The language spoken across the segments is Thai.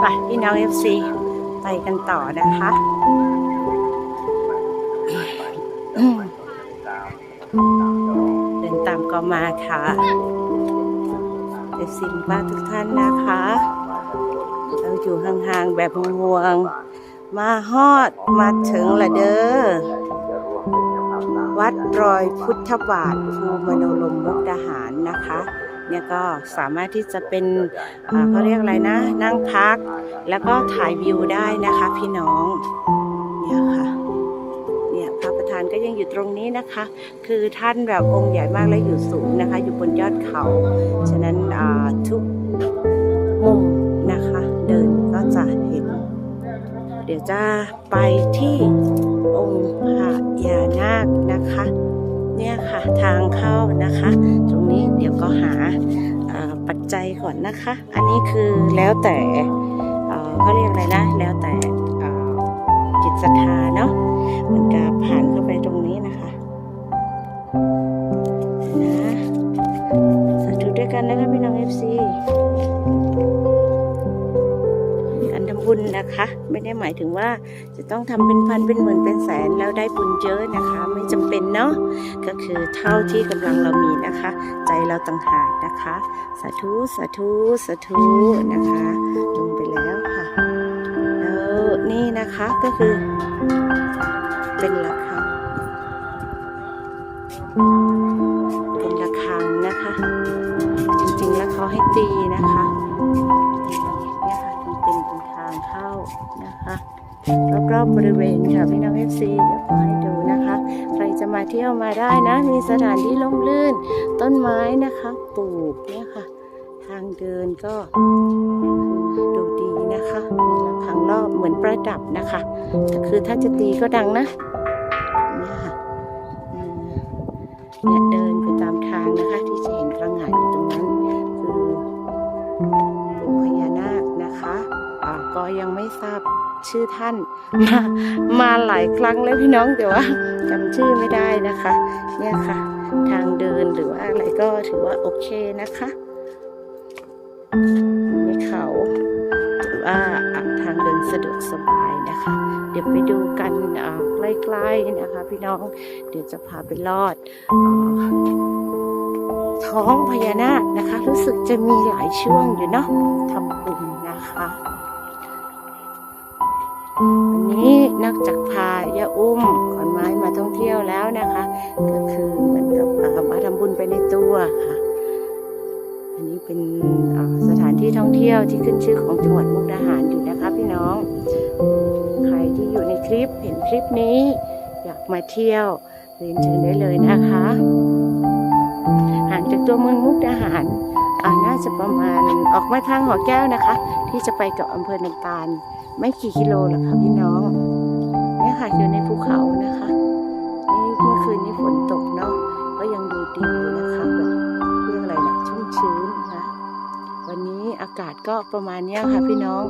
ไปพี่น้อง FC ไปกันต่อนะคะเดินตามก็มาค่ะเด็กสินว่าทุกท่านนะคะ เราอยู่ห่างๆแบบห่วงๆมาฮอดมาถึงละเด้อวัดรอยพุทธบาทภูมโนลมมุกดาหารนะคะ เนี่ยก็สามารถที่จะเป็นเขาเรียกอะไรนะ นั่งพัก แล้วก็ถ่ายวิวได้นะคะพี่น้องเนี่ยค่ะเนี่ยพระประธานก็ยังอยู่ตรงนี้นะคะ คือท่านแบบองค์ใหญ่มากและอยู่สูงนะคะ อยู่บนยอดเขา ฉะนั้นทุกมุมนะคะ เดินก็จะเห็น เดี๋ยวจะไปที่องค์พญานาคนะคะ เนี่ยค่ะทางเข้านะคะ ตรงนี้เดี๋ยวก็หาปัจจัยก่อนนะคะ อันนี้คือแล้วแต่เขาเรียกอะไรนะ แล้วแต่จิตศรัทธาเนาะมันก็ผ่านเข้าไปตรงนี้นะคะนะสาธุด้วยกันนะคะพี่น้องเอฟซี บุญนะคะ ไม่ได้หมายถึงว่าจะต้องทำเป็นพันเป็นหมื่นเป็นแสนแล้วได้บุญเยอะนะคะ ไม่จำเป็นเนาะก็คือเท่าที่กำลังเรามีนะคะ ใจเราต่างหากนะคะ สาธุสาธุสาธุนะคะลงไปแล้วค่ะแล้วนี่นะคะก็คือ เป็นระฆังเป็นระฆังนะคะ จริงๆแล้วเขาให้ตีนะคะ นะคะรอบๆบริเวณค่ะพี่น้องเอฟซีเดี๋ยวขอให้ดูนะคะ ใครจะมาเที่ยวมาได้นะ มีสถานที่ล่มลื่น ต้นไม้นะคะปลูกเนี่ยค่ะ ทางเดินก็ดูดีนะคะมีระฆังรอบเหมือนประดับนะคะแต่คือถ้าจะตีก็ดังนะเนี่ยค่ะเนี่ยเดินไปตามทางนะคะ ที่จะเห็นระงาน ก็ยังไม่ทราบชื่อท่านมามาหลายครั้งแล้วพี่น้องแต่ว่าจำชื่อไม่ได้นะคะ เนี่ยค่ะ ทางเดินหรือว่าอะไรก็ถือว่าโอเคนะคะมีเขาถือว่าอะทางเดินสะดวกสบายนะคะ เดี๋ยวไปดูกันอ่าใกล้ๆนะคะ พี่น้องเดี๋ยวจะพาไปลอดอาท้องพญานาคนะคะ รู้สึกจะมีหลายช่วงอยู่เนาะทำบุญนะคะ วันนี้นอกจากพายาอุ้มขอนไม้มาท่องเที่ยวแล้วนะคะ ก็คือเหมือนกับเอ่อมาทำบุญไปในตัวค่ะ อันนี้เป็นสถานที่ท่องเที่ยวที่ขึ้นชื่อของจังหวัดมุกดาหารอยู่นะคะพี่น้อง ใครที่อยู่ในคลิปเห็นคลิปนี้ อยากมาเที่ยวเรียนเชิญได้เลยนะคะ จากตัวเมืองมุกดาหารอ่าน่าจะประมาณออกมาทางหอแก้วนะคะ ที่จะไปกับอำเภอนันตาล ไม่กี่กิโลหรอกค่ะพี่น้องเนี่ยค่ะอยู่ในภูเขานะคะนี่เมื่อคืนนี้ฝนตกเนาะก็ยังดูดีอยู่นะคะแบบเรื่องอะไรนะชุ่มชื้นนะวันนี้อากาศก็ประมาณเนี้ยค่ะพี่น้อง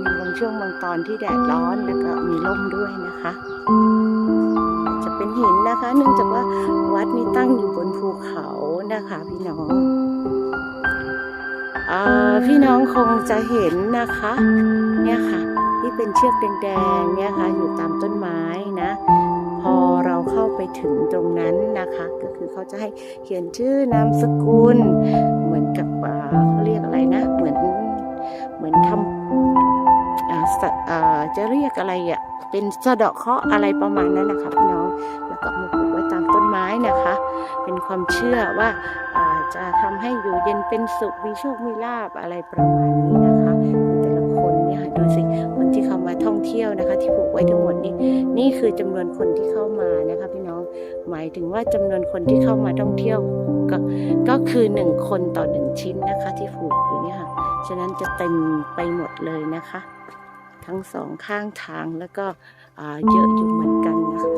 มีบางช่วงบางตอนที่แดดร้อนแล้วก็มีลมด้วยนะคะ หินนะคะ เนื่องจากว่าวัดนี้ตั้งอยู่บนภูเขานะคะพี่น้องอ่าพี่น้องคงจะเห็นนะคะ เนี่ยค่ะ ที่เป็นเชือกแดงๆเนี่ยค่ะอยู่ตามต้นไม้นะ พอเราเข้าไปถึงตรงนั้นนะคะ ก็คือเขาจะให้เขียนชื่อนามสกุล เหมือนกับเขาเรียกอะไรนะ เหมือนเหมือนทำอ่าจะเรียกอะไรอะเป็นสะเดาะเคาะอะไรประมาณนั้นนะคะพี่น้อง แล้วก็มาปลูกไว้ตามต้นไม้นะคะ เป็นความเชื่อว่าาจะทำให้อยู่เย็นเป็นสุขมีโชคมีลาบอะไรประมาณนี้นะคะคือแต่ละคนเนี่ยค่ะดูสิคนที่เข้ามาท่องเที่ยวนะคะ ที่ปลูกไว้ทั้งหมดนี่นี่คือจำนวนคนที่เข้ามานะคะพี่น้องหมายถึงว่าจำนวนคนที่เข้ามาท่องเที่ยวก็ก็คือหนึ่งคนต่อหนึ่งชิ้นนะคะ ที่ปลูกอยู่นี่ค่ะฉะนั้นจะเต็มไปหมดเลยนะคะ ทั้งสองข้างทางแล้วก็เยอะอยู่เหมือนกันนะคะ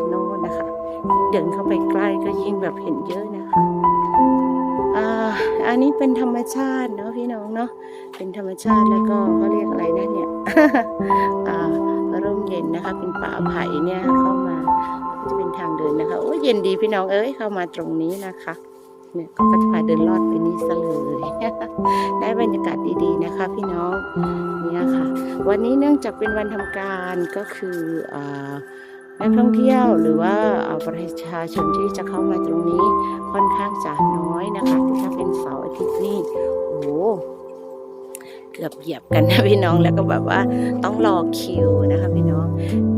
เดินเข้าไปใกล้ก็ยิ่งแบบเห็นเยอะนะคะอ่าอันนี้เป็นธรรมชาติเนาะพี่น้องเนาะเป็นธรรมชาติแล้วก็เขาเรียกอะไรนะเนี่ยอ่าร่มเย็นนะคะ เป็นป่าไผ่เนี่ยเข้ามาจะเป็นทางเดินนะคะโอ้ยเย็นดีพี่น้องเอ้ยเข้ามาตรงนี้นะคะเนี่ยก็จะพาเดินลอดไปนี่ซะเลยได้บรรยากาศดีๆนะคะ พี่น้องเนี่ยค่ะ วันนี้เนื่องจากเป็นวันทำการก็คืออ่า นักท่องเที่ยวหรือว่าอ่าประชาชนที่จะเข้ามาตรงนี้ค่อนข้างจะน้อยนะคะแต่ถ้าเป็นเสาร์อาทิตย์นี่โอ้โหเกือบเหยียบกันนะพี่น้องแล้วก็แบบว่าต้องรอคิวนะคะพี่น้อง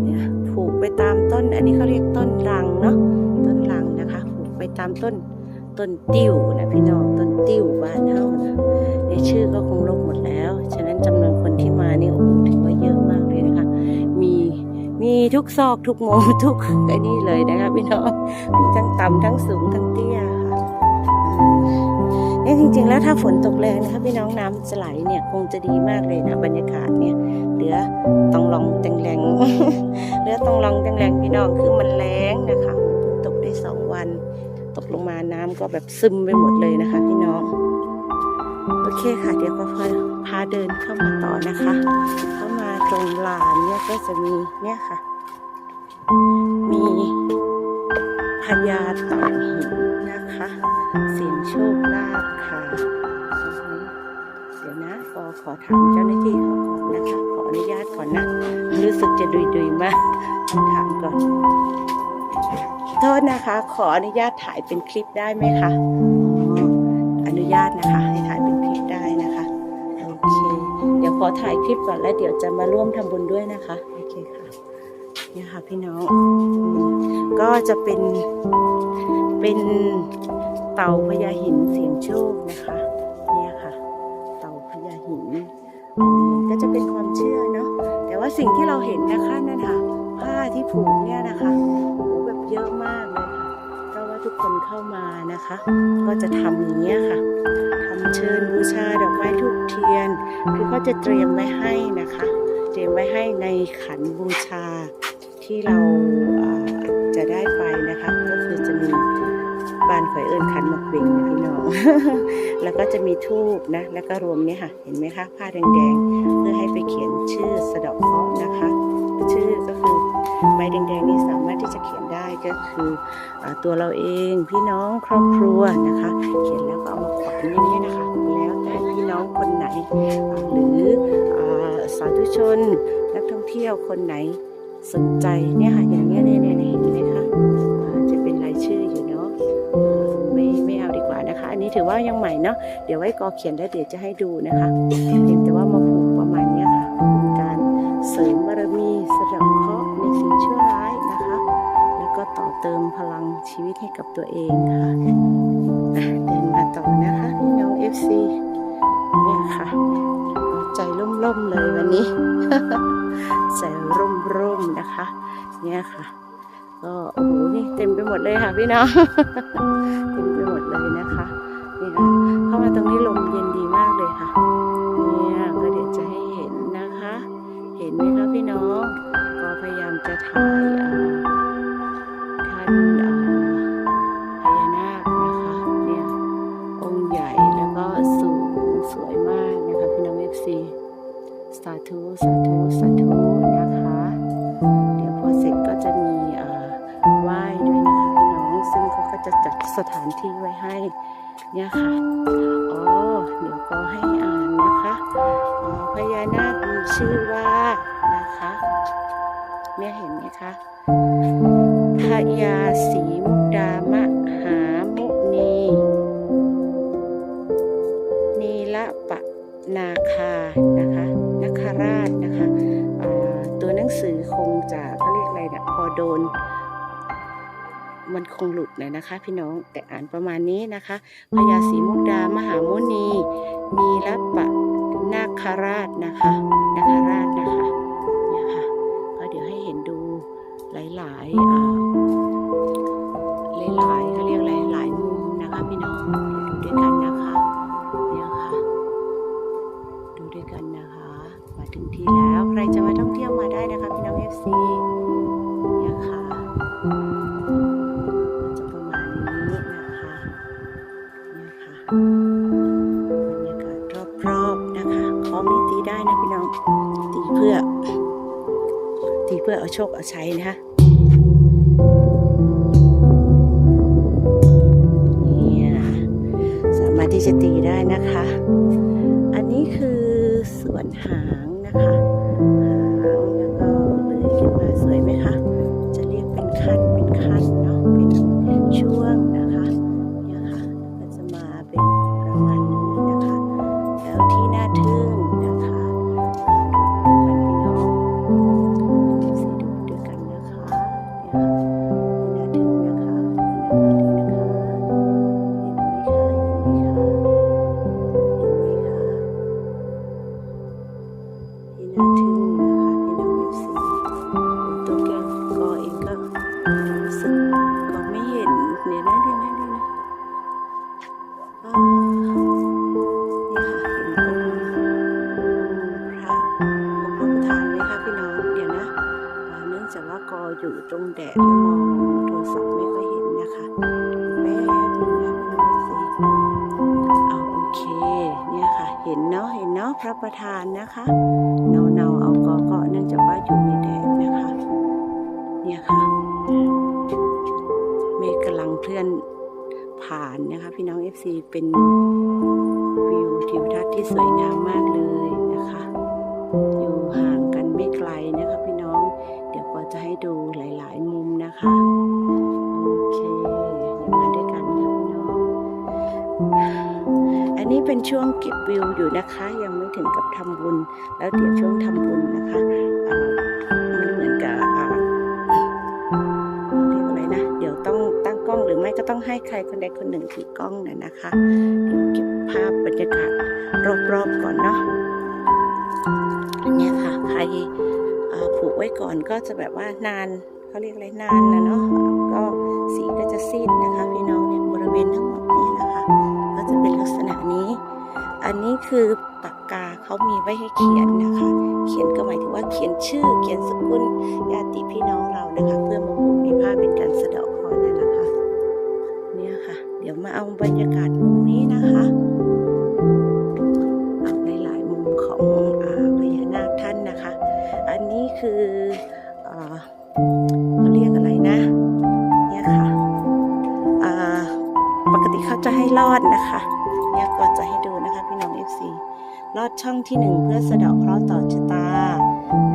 เนี่ยผูกไปตามต้น อันนี้เขาเรียกต้นรังเนาะต้นรังนะคะ ผูกไปตามต้นต้นติ้วนะพี่น้องต้นติ้วบ้านเฮานะในชื่อก็คงลบหมดแล้ว ฉะนั้นจำนวนคนที่มานี่โอ้โห มีทุกซอกทุกมุมทุกไอ้นี่เลยนะคะพี่น้องมีทั้งต่ำทั้งสูงทั้งเตี้ยค่ะเนี่ยจริง ๆ แล้วถ้าฝนตกแรงนะคะพี่น้องน้ำจะไหลเนี่ยคงจะดีมากเลยนะบรรยากาศเนี่ยเหลือต้องลองแตงแรงเหลือต้องลองแตงแรงพี่น้องคือมันแรงนะคะมันเพิ่งตกได้สองวัน ตกลงมาน้ำก็แบบซึมไปหมดเลยนะคะ พี่น้องโอเคค่ะ เดี๋ยวก็พาพาเดินเข้ามาต่อนะคะ ตรงลานเนี่ยก็จะมีเนี่ยค่ะ มีพญาเต่าหินนะคะ เสียงโชคลาภค่ะ เดี๋ยวนะก็ขอถามเจ้าหน้าที่เขาก่อนนะคะ ขออนุญาตก่อนนะ รู้สึกจะดุยๆมากถามก่อน โทษนะคะ ขออนุญาตถ่ายเป็นคลิปได้ไหมคะ อนุญาตนะคะ ให้ถ่ายเป็นคลิปได้ อถ่ายคลิปก่อนแล้วเดี๋ยวจะมาร่วมทำบุญด้วยนะคะโอเคค่ะเนี่ยค่ะพี่น้องก็จะเป็นเป็นเต่าพญาหินเสียงโชคนะคะเนี่ยค่ะ เต่าพญาหิน ก็จะเป็นความเชื่อเนาะแต่ว่าสิ่งที่เราเห็นนะคะนั่นค่ะผ้าที่ผูกเนี่ยนะคะโอ้แบบเยอะมากเลยค่ะเพราะว่าทุกคนเข้ามานะคะ ก็จะทำอย่างนี้ยค่ะทำเชิญบูชาดอกไม้ทูบ เทียน คือเขาจะเตรียมไว้ให้นะคะ เตรียมไว้ให้ในขันบูชาที่เราจะได้ไปนะคะ ก็คือจะมีบานข่อยเอิญขันหมกเบ่งนะพี่น้อง แล้วก็จะมีทูบนะ แล้วก็รวมเนี่ยค่ะ เห็นไหมคะ ผ้าแดงๆ เพื่อให้ไปเขียนชื่อสะดอกเคราะห์นะคะ ชื่อก็คือใบแดงๆนี้สามารถที่จะเขียนได้ก็คืออตัวเราเองพี่น้องครอบครัวนะคะ เขียนแล้วก็เอามาขวานอย่างนี้นะคะ แล้วแต่ น้องคนไหน หรืออาสาธุชนนักท่องเที่ยวคนไหนสนใจเนี่ยค่ะอย่างเงี้ยเนี่ยเนี่ยเนี่ยเห็นไหมคะจะเป็นรายชื่ออยู่เนาะไม่ไม่เอาดีกว่านะคะ อันนี้ถือว่ายังใหม่เนาะเดี๋ยวไว้กอเขียนแล้วเดี๋ยวจะให้ดูนะคะเพียงแต่ว่ามาผูกประมาณเนี้ยค่ะเป็นการเสริมบารมีสะเดอกเคราะห์ในสิ่งชั่วร้ายนะคะ แล้วก็ต่อเติมพลังชีวิตให้กับตัวเองค่ะเดินมาต่อนะคะพี่น้อง FC นี่ยค่ะ ใจร่มๆเลยวันนี้ ใจร่มๆนะคะ เนี่ยค่ะ ก็โอ้โหนี่เต็มไปหมดเลยค่ะพี่น้อง เต็มไปหมดเลยนะคะนี่ค่ะเข้ามาตรงนี้ลมเย็นดีมากเลยค่ะ เนี่ยก็เดี๋ยวจะให้เห็นนะคะ เห็นไหมคะพี่น้อง ก็พยายามจะถ่าย ธุสาธุสาธุนะคะ เดี๋ยวพอเสร็จก็จะมีอ่าไหว้ด้วยนะคะพี่น้อง ซึ่งเขาก็จะจัดสถานที่ไว้ให้เนี่ยค่ะอ๋อเดี๋ยวก็ให้อ่านนะคะพญานาคมีชื่อว่านะคะเนี่ยเห็นไหมคะพญาศรีมุกดามห มันคงหลุดหน่อยนะคะ พี่น้องแต่อ่านประมาณนี้นะคะพญาศรีมุกดามหามุนีนีละปะนาคราชนะคะนาคราชนะคะเนี่ยค่ะก็เดี๋ยวให้เห็นดูหลายๆ เพื่อเอาโชคเอาชัยนะคะเนี่ยารถที่จะตีได้นะคะ อันนี้คือส่วนหา ที่สวยงามมากเลยนะคะ อยู่ห่างกันไม่ไกลนะคะพี่น้อง เดี๋ยวก็จะให้ดูหลายๆ มุมนะคะ โอเคเดี๋ยวมาด้วยกันค่ะพี่น้อง อันนี้เป็นช่วงเก็บวิวอยู่นะคะ ยังไม่ถึงกับทำบุญ แล้วเดี๋ยวช่วงทำบุญนะคะมันเหมือนกับเรียกอะไรนะเดี๋ยวต้องตั้งกล้องหรือไม่ก็ต้องให้ใครคนใดคนหนึ่งถือกล้องน่ะนะคะเดี๋ยวเก็บ ภาพบรรยากาศรอบๆก่อนเนาะอันเนี้ยค่ะใครผูกไว้ก่อนก็จะแบบว่านานเขาเรียกอะไรนานนะเนาะก็สีก็จะซีดนะคะพี่น้องเนี่ยบริเวณทั้งหมดนี้นะคะ ก็จะเป็นลักษณะนี้ อันนี้คือปากกาเขามีไว้ให้เขียนนะคะ เขียนก็หมายถึงว่าเขียนชื่อเขียนสกุลญาติพี่น้องเรานะคะเพื่อมาผูกในผ้าเป็นการสะเดาะเคราะห์นั่นแหละค่ะเนี่ยค่ะ เดี๋ยวมาเอาบรรยากาศมุมนี้นะคะ คือเอเขาเรียกอะไรนะ เนี่ยค่ะปกติเขาจะให้ลอดนะคะเนี่ยก็จะให้ดูนะคะพี่น้อง FC ลอดช่องที่หนึ่งเพื่อสะเดาะเคราะห์ต่อชะตา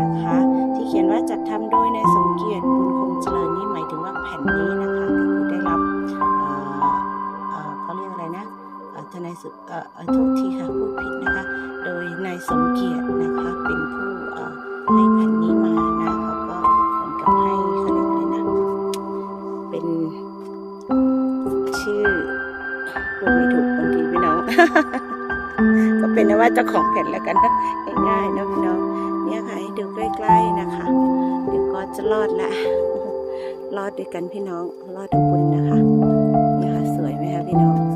นะคะ ที่เขียนว่าจัดทำโดยนายสมเกียรติบุญคงเจริญนี่หมายถึงว่าแผ่นนี้นะคะก็คือได้รับเขาเรียกอะไรนะทนายสุเอ่อเอ่อโทษทีค่ะพูดผิดนะคะ โดยนายสมเกียรตินะคะเป็นผู้ ก็เป็นนะว่าเจ้าของแผ่นแล้วกันนะง่ายๆนะพี่น้องเนี่ยค่ะให้ดูใกล้ ๆนะคะเดี๋ยวก็จะรอดละรอดด้วยกันพี่น้องรอดทุกบุญนะคะเนี่ยค่ะสวยไหมคะพี่น้อง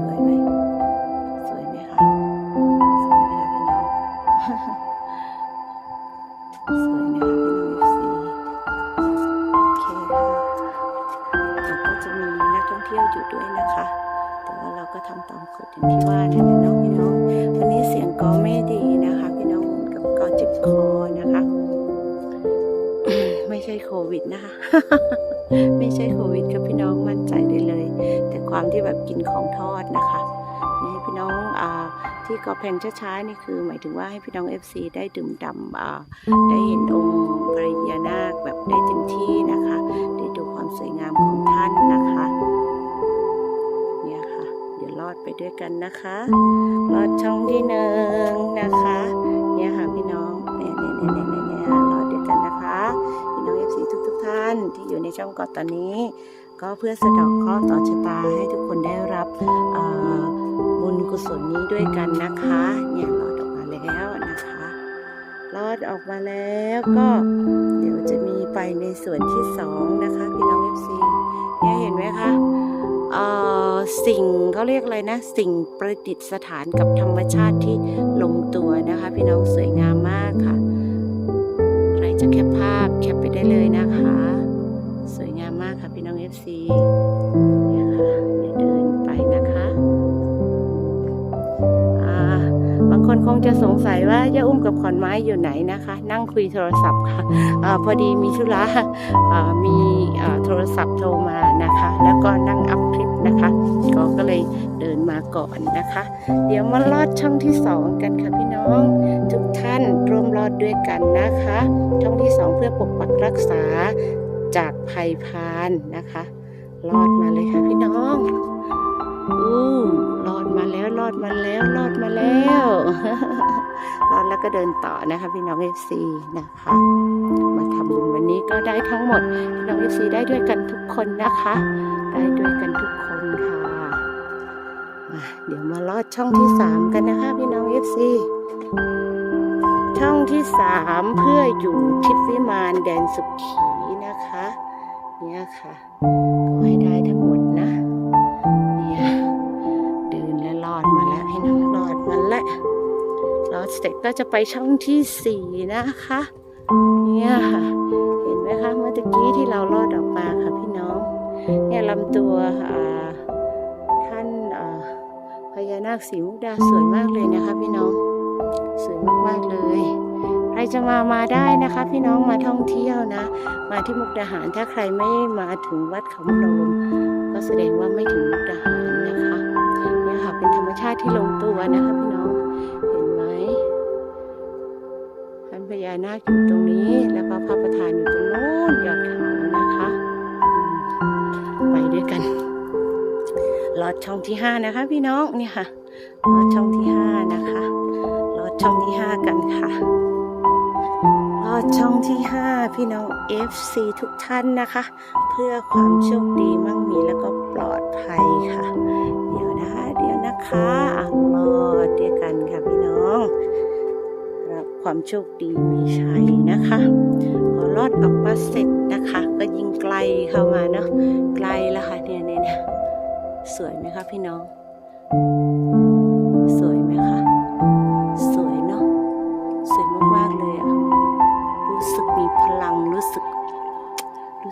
ความที่แบบกินของทอดนะคะ นี่พี่น้องอที่กอแพงช้าๆนี่คือ หมายถึงว่าให้พี่น้อง FC ได้ดื่มด่ำได้เห็นองค์พระยานาคแบบได้เต็มที่นะคะ ได้ดูความสวยงามของท่านนะคะเนี่ยค่ะ เดี๋ยวรอดไปด้วยกันนะคะรอดช่องที่หนึ่งนะคะ เนี่ยค่ะพี่น้องเนี่ยเนี่ยเนี่ยเนี่ยเนี่ยรอดด้วยกันนะคะ พี่น้องเอฟซีทุกทุกๆท่านที่อยู่ในช่องกอดตอนนี้ ก็เพื่อสะดอกเคราะห์ต่อชะตาให้ทุกคนได้รับบุญกุศลนี้ด้วยกันนะคะเนี่ยรอดออกมาแล้วนะคะรอดออกมาแล้วก็เดี๋ยวจะมีไปในส่วนที่สองนะคะพี่น้องเอฟซีเนี่ยเห็นไหมคะสิ่งเขาเรียกอะไรนะ สิ่งประดิษฐานกับธรรมชาติที่ลงตัวนะคะ พี่น้องสวยงามมากค่ะ ใครจะแคปภาพแคปไปได้เลยนะคะ สวยงาม นี่ยค่ะเดี๋ยวเดินไปนะคะอ่าบางคนคงจะสงสัยว่าย่าอุ้มกับขอนไม้อยู่ไหนนะคะ นั่งคุยโทรศัพท์ค่ะอาพอดีมีธุระอ่ามีอ่าโทรศัพท์โทรมานะคะ แล้วก็นั่งอัพคลิปนะคะก็ก็เลยเดินมาก่อนนะคะ เดี๋ยวมาลอดช่องที่สองกันค่ะพี่น้อง ทุกท่านร่วมรอดด้วยกันนะคะ ช่องที่สองเพื่อปกปักรักษาจากภัยพานนะคะ รอดมาเลยค่ะพี่น้องอู้รอดมาแล้วรอดมาแล้วรอดมาแล้วรอดแล้วก็เดินต่อนะคะพี่น้องเอฟซีนะคะ มาทำบุญวันนี้ก็ได้ทั้งหมดพี่น้องเอฟซีได้ด้วยกันทุกคนนะคะ ได้ด้วยกันทุกคนค่ะมาเดี๋ยวมาลอดช่องที่สามกันนะคะพี่น้องเอฟซีช่องที่สามเพื่ออยู่ทิพวิมานแดนสุขีนะคะ เนี่ยค่ะ ก็ให้ได้ทั้งหมดนะเนี่ยเดินแล้วรอดมาแล้วให้น้องรอดมาแล้วรอดเสร็จก็จะไปช่องที่สี่นะคะเนี่ยค่ะเห็นไหมคะเมื่อตะกี้ที่เราลอดออกมาค่ะพี่น้องเนี่ยลำตัวท่านพญานาคสีมุกดาสวยมากเลยนะคะพี่น้องสวยมากๆเลย ใครจะมามาได้นะคะ พี่น้องมาท่องเที่ยวนะ มาที่มุกดาหารถ้าใครไม่มาถึงวัดเขาพนมก็แสดงว่าไม่ถึงมุกดาหารนะคะเนี่ยค่ะเป็นธรรมชาติที่ลงตัวนะคะพี่น้องเห็นไหมท่านพญานาคอยู่ตรงนี้แล้วก็พระประธานอยู่ตรงโน้นยอดเขานะคะ ไปด้วยกันลอดช่องที่ห้านะคะ พี่น้องเนี่ยค่ะลอดช่องที่ห้านะคะลอดช่องที่ห้ากันค่ะ อดช่องที่ 5 พี่น้อง FC ทุกท่านนะคะ เพื่อความโชคดีมั่งมีแล้วก็ปลอดภัยค่ะ เดี๋ยวนะคะเดี๋ยวนะคะอะลอดเดียวกันค่ะพี่น้องรับความโชคดีมีชัยนะคะ พอลอดออกมาเสร็จนะคะ ก็ยิ่งไกลเข้ามาเนาะไกลแล้วค่ะเนี่ยเนี่ยเนี่ยสวยไหมคะพี่น้อง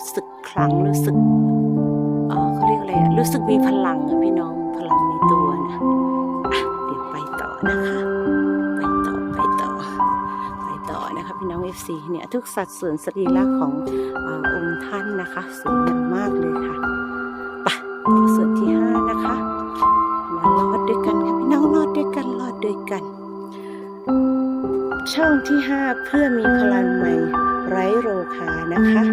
รู้สึกคลังรู้สึกเออเขาเรียกอะไรอะรู้สึกมีพลังอะพี่น้องพลังในตัวนะะเดี๋ยวไปต่อนะคะ ไปต่อไปต่อ ไปต่อนะคะพี่น้องเอฟซีเนี่ยทุกสัดส่วนสรีระของอองค์ท่านนะคะสวยงามมากเลยค่ะปต่อส่วนที่ห้านะคะ มาลอดด้วยกันค่ะพี่น้องลอดด้วยกันลอดด้วยกัน ช่องที่5เพื่อมีพลังใหม่ไร้โรคานะคะ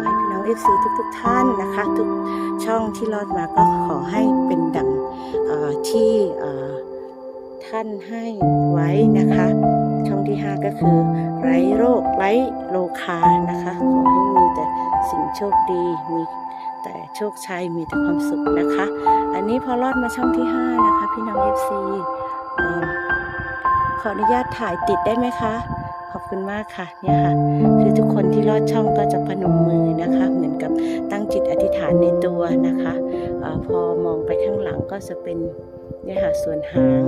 อให้พี่น้องเอฟซีทุกๆทท่านนะคะ ทุกช่องที่รอดมาก็ขอให้เป็นดังเอ่อที่ท่านให้ไว้นะคะ ช่องที่ 5 ก็คือ ไร้โรคไร้โรคานะคะ ขอให้มีแต่สิ่งโชคดีมีแต่โชคชัยมีแต่ความสุขนะคะ อันนี้พอรอดมาช่องที่ 5 นะคะ พี่น้องเอฟซีขออนุญาตถ่ายติดได้ไหมคะ ขอบคุณมากค่ะเนี่ยค่ะ คือทุกคนที่ลอดช่องก็จะพนมมือนะคะ เหมือนกับตั้งจิตอธิษฐานในตัวนะคะอพอมองไปข้างหลังก็จะเป็นเนี่ยค่ะส่วนหาง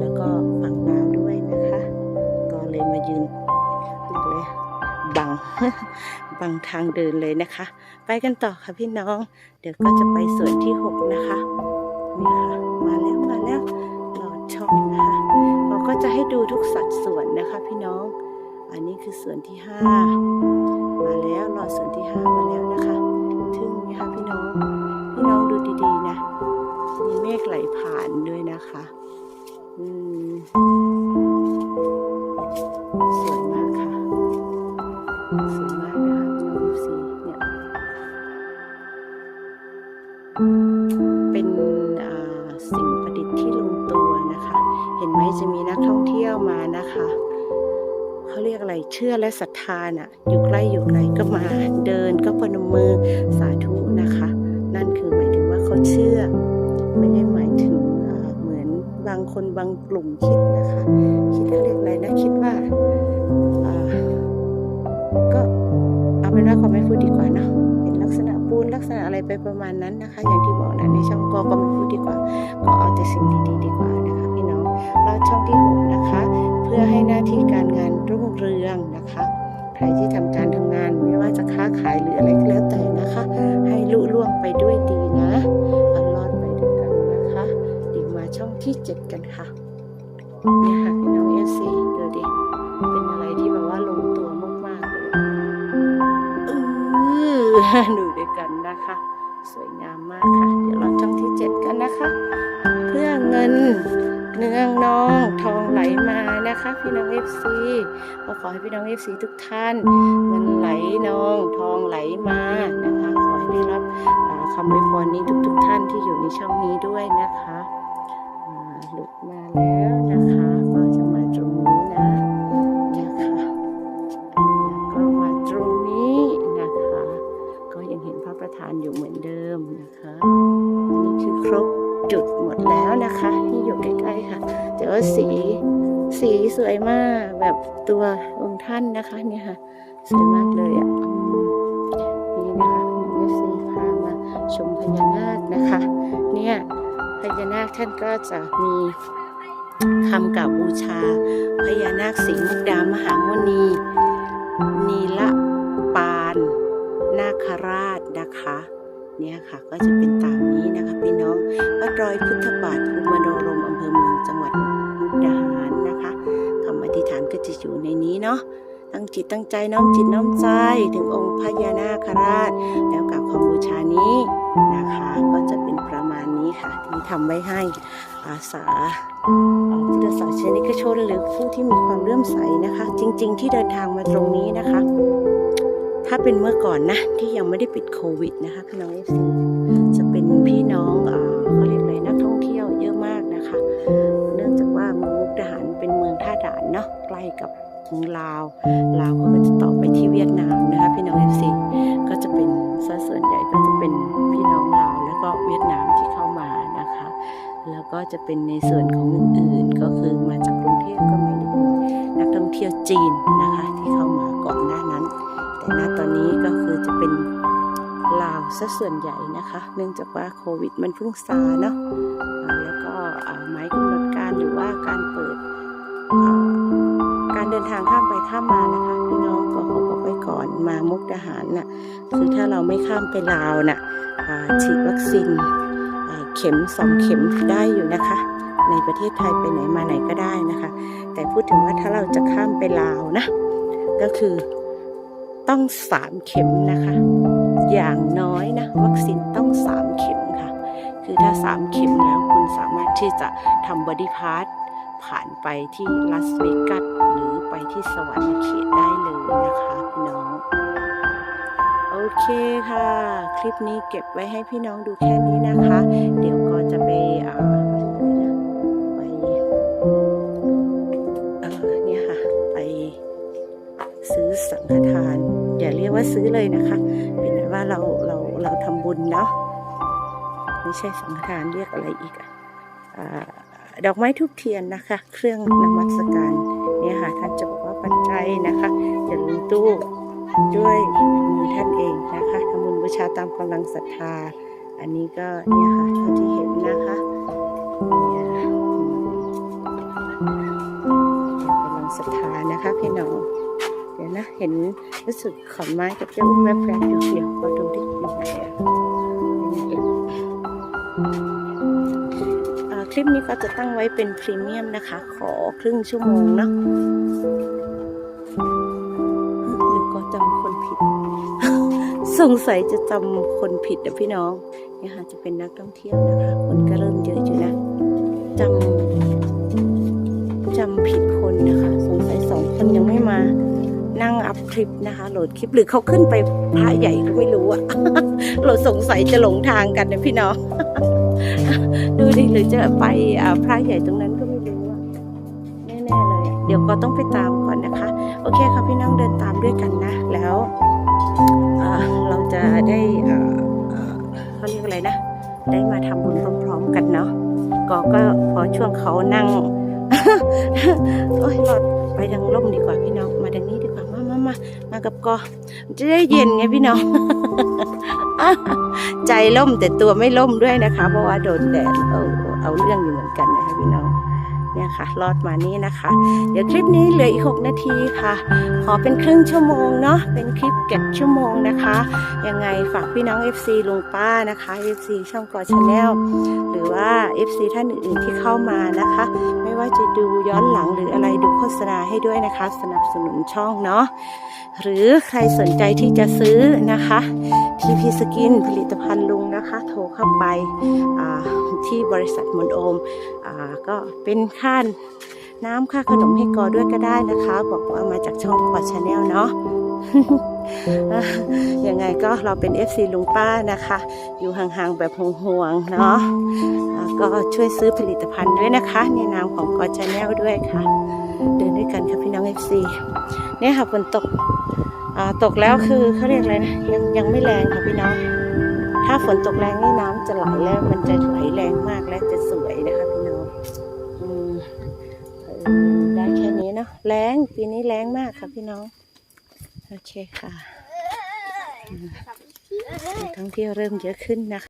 แล้วก็ฝั่งดาวด้วยนะคะ ก็เลยมายืนเรียกเลยบังบังทางเดินเลยนะคะ ไปกันต่อค่ะพี่น้อง เดี๋ยวก็จะไปส่วนที่ 6 นะคะนี่ค่ะมาแล้วมาแล้วลอดช่องนะคะเราก็จะให้ดูทุกสัดส่วนนะคะพี่น้อง อันนี้คือส่วนที่ห้ามาแล้วหลอส่วนที่ห้ามาแล้วนะคะ ถึงไหมคะพี่น้อง พี่น้องดูดีๆนะ มีเมฆไหลผ่านด้วยนะคะ อืม ชื่อะ่ะอยู่ใกล้อยู่ไกลก็มาเดินก็พนมมือสาธุนะคะ นั่นคือหมายถึงว่าเขาเชื่อ ไม่ได้หมายถึงเหมือนบางคนบางกลุ่มคิดนะคะ คิดเขาเรียกอะไรนะคิดว่าก็เอาเป็นว่าเขาไม่พูดดีกว่าเนะเป็นลักษณะปูนลักษณะอะไรไปประมาณนั้นนะคะ อย่างที่บอกนะในช่องก็ก็ไม่พูดดีกว่า ก็เอาแต่สิ่งดีๆดีกว่านะคะพี่น้องรอดช่องที่หกนะคะ เพื่อให้หน้าที่การงานรุ่งเรืองนะคะ ใครที่ทำการทำงานไม่ว่าจะค้าขายหรืออะไรก็แล้วแต่นะคะ ให้ลุล่วงไปด้วยดีนะเอารอดไปด้วยกันนะคะเดี๋ยวมาช่องที่เจ็ดกันค่ะเนี่ยค่ะพี่น้องเอฟซีดูดิเป็นอะไรที่แบบว่าลงตัวมากๆเลยเออดูด้วยกันนะคะ สวยงามมากค่ะ เดี๋ยวเราช่องที่เจ็ดกันนะคะ เพื่อเงินเนืองนองทองไหลมานะคะ พี่น้องเอฟซี ก็ขอให้พี่น้องเอฟซีทุกท่าน เงินไหลนองทองไหลมานะคะ ขอให้ได้รับคำอวยพรนี้ทุก ๆ ท่านที่อยู่ในช่องนี้ด้วยนะคะอ่าหลุดมาแล้วนะคะก็จะมาตรงนี้นะเนี่ยค่ะแล้วก็มาตรงนี้นะคะ ก็ยังเห็นพระประธานอยู่เหมือนเดิมนะคะนนี้คือครบจุดหมดแล้วนะคะที่อยู่ใกล้ๆค่ะแต่ว่าสี สีสวยมากแบบตัวองค์ท่านนะคะเนี่ยค่ะ สวยมากเลยอะนี่นะคะคุณเอฟซีพามาชมพญานาคนะคะ เนี่ยพญานาคท่านก็จะมีคำกล่าวบูชา พญานาคสีมุกดามหามนีนีละปาน นาคราชนะคะเนี่ยค่ะก็จะเป็นตามนี้นะคะพี่น้องวัดรอยพุทธบาทภูมิโนรมอำเภอเมืองจังหวัดมุกดาหาร ธิษฐานก็จะอยู่ในนี้เนาะตั้งจิตตั้งใจน้อมจิตน้อมใจถึงองค์พญานาคราช แล้วกับความบูชานี้นะคะก็จะเป็นประมาณนี้ค่ะ ที่ทำไว้ให้อาสาเอ่อพุทธศาสนิกชนหรือผู้ที่มีความเลื่อมใสนะคะ จริง ๆ ที่เดินทางมาตรงนี้นะคะ ถ้าเป็นเมื่อก่อนนะ ที่ยังไม่ได้ปิดโควิดนะคะพี่น้องเอฟซีจะเป็นพี่น้องอ่า ใกล้กับถึงลาวลาวเขาก็จะต่อไปที่เวียดนามนะคะพี่น้องเอฟซีก็จะเป็นส่วนใหญ่ก็จะเป็นพี่น้องลาวแล้วก็เวียดนามที่เข้ามานะคะ แล้วก็จะเป็นในส่วนของอื่นๆก็คือมาจากกรุงเทพก็ไม่ได้นักท่องเที่ยวจีนนะคะที่เข้ามาก่อนหน้านั้น แต่ณตอนนี้ก็คือจะเป็นลาวซะส่วนใหญ่นะคะ เนื่องจากว่าโควิดมันเพิ่งซาเนาะแล้วก็อ่าหมายกำหนดการหรือว่าการเปิด การเดินทางข้ามไปข้ามมานะคะพี่น้องก็ขอบอกไว้ก่อนมามุกดาหารน่ะคือถ้าเราไม่ข้ามไปลาวน่ะอ่าฉีดวัคซีนเข็มสองเข็มได้อยู่นะคะ ในประเทศไทยไปไหนมาไหนก็ได้นะคะ แต่พูดถึงว่าถ้าเราจะข้ามไปลาวนะ ก็คือต้องสามเข็มนะคะ อย่างน้อยนะวัคซีนต้องสามเข็มค่ะ คือถ้าสามเข็มแล้วคุณสามารถที่จะทำบอดี้พาร์ท ผ่านไปที่ลาสเวกัสหรือไปที่สวรรค์เขตได้เลยนะคะพี่น้อง โอเคค่ะ คลิปนี้เก็บไว้ให้พี่น้องดูแค่นี้นะคะ เดี๋ยวก็จะไปอ่าไปเอ่อเนี่ยค่ะไปซื้อสังฆทาน อย่าเรียกว่าซื้อเลยนะคะ เป็นว่าเราเราเราทำบุญเนาะไม่ใช่สังฆทานเรียกอะไรอีกอะอ่า ดอกไม้ทูบเทียนนะคะ เครื่องนมัสการเนี่ยค่ะท่านจะบอกว่าปัจจัยนะคะอย่าลืมตู้ด้วยมือท่านเองนะคะทำบุญบูชาตามกำลังศรัทธา อันนี้ก็เนี่ยค่ะเท่าที่เห็นนะคะกำลังศรัทธานะคะพี่น้องเดี๋ยวนะเห็นรู้สึกขอนไม้กับเจ้าอุ้มแวบๆอยู่เดี๋ยวขอดูที่อยู่ไหนอะอ่า คลิปนี้ก็จะตั้งไว้เป็นพรีเมียมนะคะ ขอครึ่งชั่วโมงเนาะหรือก็จำคนผิด สงสัยจะจำคนผิดนะพี่น้องเนี่ยค่ะจะเป็นนักท่องเที่ยวนะคะ คนก็เริ่มเยอะอยู่นะจำจำผิดคนนะคะ สงสัยสองคนยังไม่มานั่งอัพคลิปนะคะ โหลดคลิปหรือเขาขึ้นไปพระใหญ่ก็ไม่รู้อะเราสงสัยจะหลงทางกันนะพี่น้อง ดูดิหรือจะไปพระใหญ่ตรงนั้นก็ไม่รู้อะแน่ๆเลย เดี๋ยวก็ต้องไปตามก่อนนะคะ โอเคค่ะพี่น้องเดินตามด้วยกันนะ แล้วเราจะได้เขาเรียกอะไรนะ ได้มาทำบุญพร้อมๆกันเนาะก็ก็พอช่วงเขานั่งโอ้ยรอดไปทางร่มดีกว่าพี่น้อง มาทางนี้ดีกว่า มามามามากับกอจะได้เย็นไงพี่น้อง ใจล่มแต่ตัวไม่ล่มด้วยนะคะ เพราะว่าโดนแดดเอาเอาเรื่องอยู่เหมือนกันนะคะพี่น้องเนี่ยค่ะรอดมานี่นะคะ เดี๋ยวคลิปนี้เหลืออีก 6 นาทีค่ะ ขอเป็นครึ่งชั่วโมงเนาะเป็นคลิปเก็บชั่วโมงนะคะ ยังไงฝากพี่น้อง FC ลุงป้านะคะ FC ช่องกอชาแนลหรือว่า FC ท่านอื่นๆที่เข้ามานะคะ ไม่ว่าจะดูย้อนหลังหรืออะไรดูโฆษณาให้ด้วยนะคะ สนับสนุนช่องเนาะหรือใครสนใจที่จะซื้อนะคะ พีพีสกินผลิตภัณฑ์ลุงนะคะ โทรเข้าไปที่บริษัทมนโอมอก็เป็นค่าน้ำค่าขนมให้กอด้วยก็ได้นะคะ บอกว่ามาจากช่องกอชาแนลเนาะยังไงก็เราเป็น FC ลุงป้านะคะ อยู่ห่างๆแบบห่วงๆเนาะะก็ช่วยซื้อผลิตภัณฑ์ด้วยนะคะ ในนามของกอชาแนลด้วยค่ะ เดินด้วยกันค่ะพี่น้อง FC เนี่ยค่ะฝนตก ตกแล้วคือเขาเรียกอะไรนะยังยังไม่แรงค่ะพี่น้อง ถ้าฝนตกแรงนี่น้ำจะไหลแล้วมันจะไหลแรงมากและจะสวยนะคะพี่น้องอืมเออได้แค่นี้เนาะแรงปีนี้แรงมากค่ะพี่น้องโอเคค่ะอืมนักท่องเที่ยวเริ่มเยอะขึ้นนะคะ